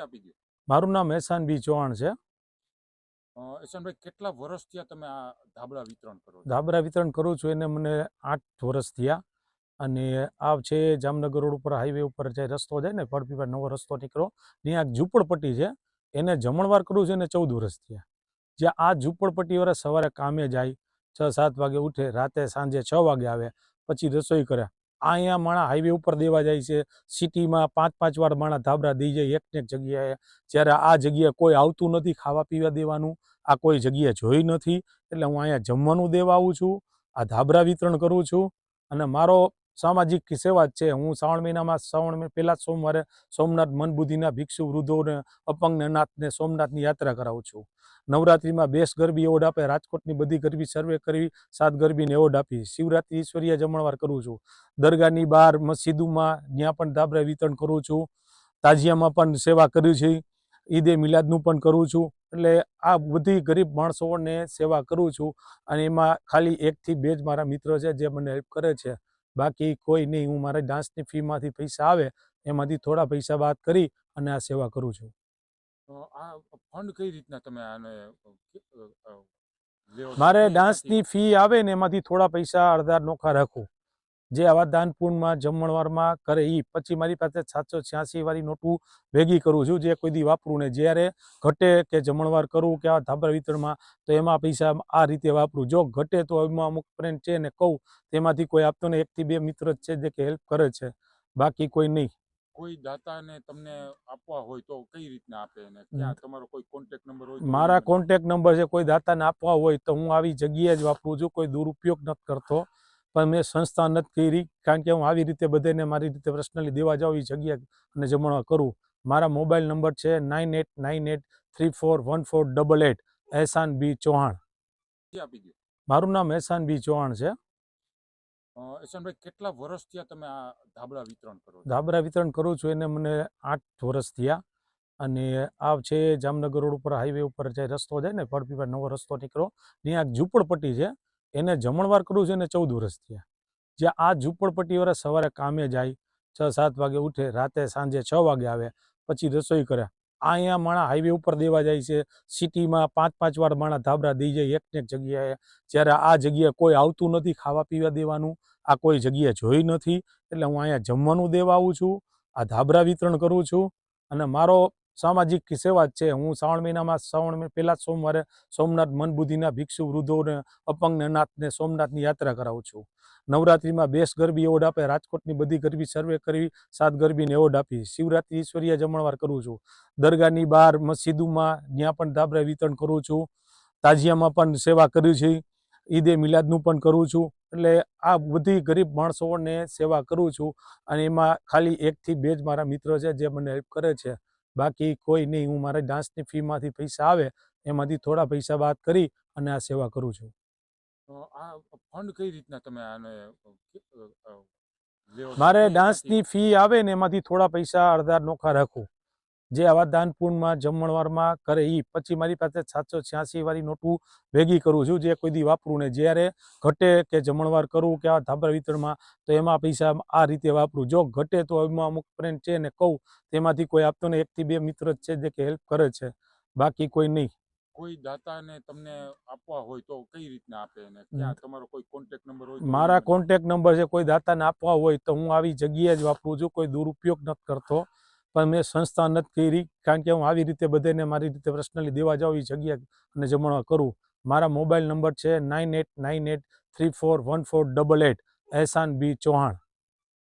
આપી દો મારું નામ એહસાન બી ચૌહાણ છે. એશાનભાઈ કેટલા વર્ષ થયા તમે આ ધાબળા વિતરણ કરો ધાબળા વિતરણ કરું છું એને મને આઠ વર્ષ થયા. અને આ છે જામનગર રોડ ઉપર હાઈવે ઉપર જે રસ્તો જાય ને પડપીપા નવો રસ્તો નીકળો ત્યાં એક ઝૂંપડપટ્ટી છે. એને જમણવાર કરું છું એને ચૌદ વર્ષ થયા. જ્યાં આ ઝૂંપડપટ્ટી વાળા સવારે કામે જાય છ સાત વાગે ઉઠે રાતે સાંજે છ વાગે આવે પછી રસોઈ કરે. અહીંયા માણા હાઈવે ઉપર દેવા જાય છે. સિટીમાં પાંચ પાંચ વાર માણા ધાબરા દઈ જાય એકને એક જગ્યાએ. જ્યારે આ જગ્યાએ કોઈ આવતું નથી ખાવા પીવા દેવાનું. આ કોઈ જગ્યાએ જોઈ નથી. એટલે હું અહીંયા જમવાનું દેવા આવું છું. આ ધાબરા વિતરણ કરું છું. અને મારો સામાજિક સેવા છે. હું શ્રાવણ મહિનામાં શ્રાવણ પહેલા સોમવારે સોમનાથ મનબુદ્ધિના ભિક્ષુ વૃદ્ધોને અપંગને નાથને સોમનાથની યાત્રા કરાવું છું. નવરાત્રિમાં બેસ ગરબી એવોર્ડ આપે. રાજકોટની બધી ગરબી સર્વે કરવી સાત ગરબીને એવોર્ડ આપી. શિવરાત્રિ ઈશ્વરીય જમણવાર કરું છું. દરગાહની બહાર મસ્જિદોમાં ત્યાં પણ ધાબરા વિતરણ કરું છું. તાજિયામાં પણ સેવા કર્યું છે. ઈદે મિલાદનું પણ કરું છું. એટલે આ બધી ગરીબ માણસોને સેવા કરું છું. અને એમાં ખાલી એકથી બે જ મારા મિત્રો છે જે મને હેલ્પ કરે છે. બાકી કોઈ નહીં હું મારા ડાન્સની ફીમાંથી પૈસા આવે એમાંથી થોડા પૈસા બાદ કરી અને આ સેવા કરું છું આ ફંડ કઈ રીતના તમે આને? મારે ડાન્સની ફી આવે ને એમાંથી થોડા પૈસા અડધા નોખા રાખું જે આવા દાનપૂર્ણમાં જમણવારમાં કરે એ પછી મારી પાસે સાતસો છ્યાસી વાળી નોટું ભેગી કરું છું જે કોઈ દી વાપરું ને જ્યારે ઘટે કે જમણવાર કરું કે આ ધાબા વિતરણમાં તો એમાં પૈસા આ રીતે વાપરું. જો ઘટે તો એમાં અમુક ફ્રેન્ડ છે ને કહું તેમાંથી કોઈ આપતો ને એકથી બે મિત્ર જ છે જે કે હેલ્પ કરે છે. બાકી કોઈ નહીં. કોઈ દાતાને તમને આપવા હોય તો કઈ રીતના આપે અને ક્યાં? તમારો કોઈ કોન્ટેક્ટ નંબર હોય મારા કોન્ટેક્ટ નંબર છે કોઈ દાતાને આપવા હોય તો હું આવી જગ્યાએ જ વાપરું છું. કોઈ દુરુપયોગ નથી કરતો. પણ મેં સંસ્થા નથી કરી કારણ કે હું આવી રીતે બધાને મારી રીતે પર્સનલી દેવા જાઉં એ જગ્યા અને જમણવા કરું. મારા મોબાઈલ નંબર છે nine eight nine eight three four one four double eight Ehsan B Chauhan. મારું નામ એહસાન બી ચૌહાણ છે. એહસાનભાઈ કેટલા વર્ષ થયા તમે આ ધાબળા વિતરણ કરો ધાબળા વિતરણ કરું છું એને મને આઠ વર્ષ થયા અને આ છે જામનગર રોડ ઉપર હાઈવે ઉપર જે રસ્તો જાય ને પડપીપા નવો રસ્તો નીકળો ત્યાં એક ઝૂંપડપટ્ટી છે. એને જમણવાર કરું છું, એને ચૌદ વર્ષ થયા. જ્યાં આ ઝૂંપડપટ્ટી વરસ સવારે કામે જાય, છ, સાત વાગે ઉઠે, રાતે, સાંજે છ વાગે આવે, પછી રસોઈ કરે. આ અહીંયા માણા હાઈવે ઉપર દેવા જાય છે સિટીમાં પાંચ પાંચ વાર માણા ધાબરા દઈ જાય, એકને એક જગ્યાએ. જ્યારે આ જગ્યાએ કોઈ આવતું નથી ખાવા પીવા દેવાનું, આ કોઈ જગ્યાએ જોઈ નથી, એટલે હું અહીંયા જમવાનું દેવા આવું છું, આ ધાબરા વિતરણ કરું છું, અને મારો સામાજિક સેવા છે. હું શ્રાવણ મહિનામાં શ્રાવણ પહેલા સોમવારે સોમનાથ મનબુદ્ધિના ભિક્ષુ વૃદ્ધોને અપંગને નાથને સોમનાથની યાત્રા કરાવું છું. નવરાત્રિમાં બેસ ગરબી એવોર્ડ આપે. રાજકોટની બધી ગરબી સર્વે કરવી, સાત ગરબીને એવોર્ડ આપી. શિવરાત્રિ ઈશ્વરીય જમણવાર કરું છું. દરગાહની બહાર મસ્જિદોમાં ત્યાં પણ ધાબરા વિતરણ કરું છું. તાજિયામાં પણ સેવા કર્યું છે. ઈદે મિલાદનું પણ કરું છું. એટલે આ બધી ગરીબ માણસોને સેવા કરું છું. અને એમાં ખાલી એકથી બે જ મારા મિત્રો છે જે મને હેલ્પ કરે છે. બાકી કોઈ નહીં હું મારા ડાન્સની ફીમાંથી પૈસા આવે એમાંથી થોડા પૈસા બાદ કરી અને આ સેવા કરું છું. આ ફંડ કઈ રીતના તમે આને? મારે ડાન્સની ફી આવે ને એમાંથી થોડા પૈસા અડધા નોખા રાખું. જે આવા દાનપુણમાં જમણવારમાં કરે એ પછી મારી પાસે સાતસો છ્યાસી વાળી નોટું ભેગી કરું છું જે કોઈ દી વાપરું ને જ્યારે ઘટે કે જમણવાર કરું કે આ ધાબા વિતરણમાં તો એમાં પૈસા આ રીતે વાપરું. જો ઘટે તો એમાં અમુક ફ્રેન્ડ છે ને કહું તેમાંથી કોઈ આપતો ને એકથી બે મિત્ર જ છે જે કે હેલ્પ કરે છે. બાકી કોઈ નહીં. કોઈ દાતાને તમને આપવા હોય તો કઈ રીતના આપે અને ક્યાં? તમારો કોઈ કોન્ટેક્ટ નંબર હોય મારા કોન્ટેક્ટ નંબર છે કોઈ દાતાને આપવા હોય તો હું આવી જગ્યાએ જ વાપરું છું. કોઈ દુરુપયોગ નથી કરતો. પણ મેં સંસ્થા નથી કરી, કારણ કે હું આવી રીતે બધાને મારી રીતે પર્સનલી દેવા જાઉં એ જગ્યા અને જમણવા કરું. મારા મોબાઈલ નંબર છે nine eight nine eight three four one four double eight Ehsan B Chauhan.